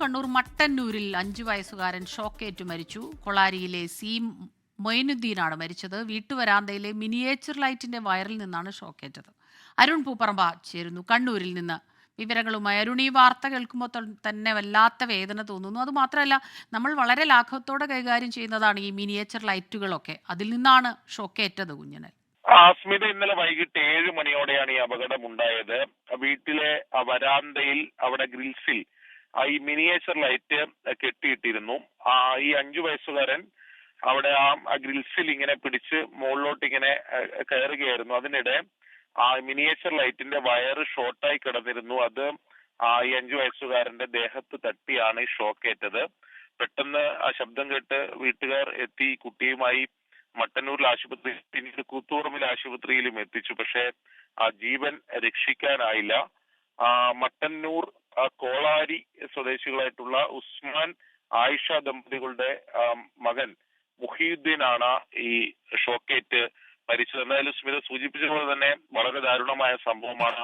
കണ്ണൂർ മട്ടന്നൂരിൽ അഞ്ചു വയസ്സുകാരൻ ഷോക്കേറ്റ് മരിച്ചു. കൊളാരിയിലെ സി മൊയിനുദ്ദീനാണ് മരിച്ചത്. വീട്ടുവരാന്തയിലെ മിനിയേച്ചർ ലൈറ്റിന്റെ വയറിൽ നിന്നാണ് ഷോക്കേറ്റത്. അരുൺ പൂപ്പറമ്പ ചേരുന്നു. കണ്ണൂരിൽ നിന്ന് വിവരങ്ങളുമായി അരുൺ ഈ വാർത്ത കേൾക്കുമ്പോൾ തന്നെ വല്ലാത്ത വേദന തോന്നുന്നു. അതുമാത്രമല്ല നമ്മൾ വളരെ ലാഘവത്തോടെ കൈകാര്യം ചെയ്യുന്നതാണ് ഈ മിനിയേച്ചർ ലൈറ്റുകളൊക്കെ. അതിൽ നിന്നാണ് ഷോക്കേറ്റത് കുഞ്ഞിനെ. ആസ്മിത ഇന്നലെ വൈകിട്ട് ഏഴ് മണിയോടെയാണ് ഈ അപകടം ഉണ്ടായത് വീട്ടിലെ വരാന്തയിൽ അവിടെ ഗ്രിൽസിൽ ഈ മിനിയേച്ചർ ലൈറ്റ് കെട്ടിയിട്ടിരുന്നു. ആ ഈ അഞ്ചു വയസ്സുകാരൻ അവിടെ ആ ഗ്രിൽസിൽ ഇങ്ങനെ പിടിച്ച് മുകളിലോട്ട് ഇങ്ങനെ കയറുകയായിരുന്നു. അതിനിടെ ആ മിനിയേച്ചർ ലൈറ്റിന്റെ വയറ് ഷോർട്ടായി കിടന്നിരുന്നു. അത് ആ ഈ അഞ്ചു വയസ്സുകാരന്റെ ദേഹത്ത് തട്ടിയാണ് ഈ ഷോക്കേറ്റത് പെട്ടെന്ന് ആ ശബ്ദം കേട്ട് വീട്ടുകാർ എത്തി. കുട്ടിയുമായി മട്ടന്നൂരിൽ ആശുപത്രി പിന്നീട് കൂത്തുപറമ്പിൽ ആശുപത്രിയിലും എത്തിച്ചു. പക്ഷേ ആ ജീവൻ രക്ഷിക്കാനായില്ല. ആ മട്ടന്നൂർ കോളാരി സ്വദേശികളായിട്ടുള്ള ഉസ്മാൻ ആയിഷ ദമ്പതികളുടെ മകൻ മകൻ മുഹിയുദ്ദീനാണ് ഈ ഷോക്കേറ്റ് മരിച്ചത്. എന്തായാലും സ്മിത സൂചിപ്പിച്ചതുപോലെ തന്നെ വളരെ ദാരുണമായ സംഭവമാണ്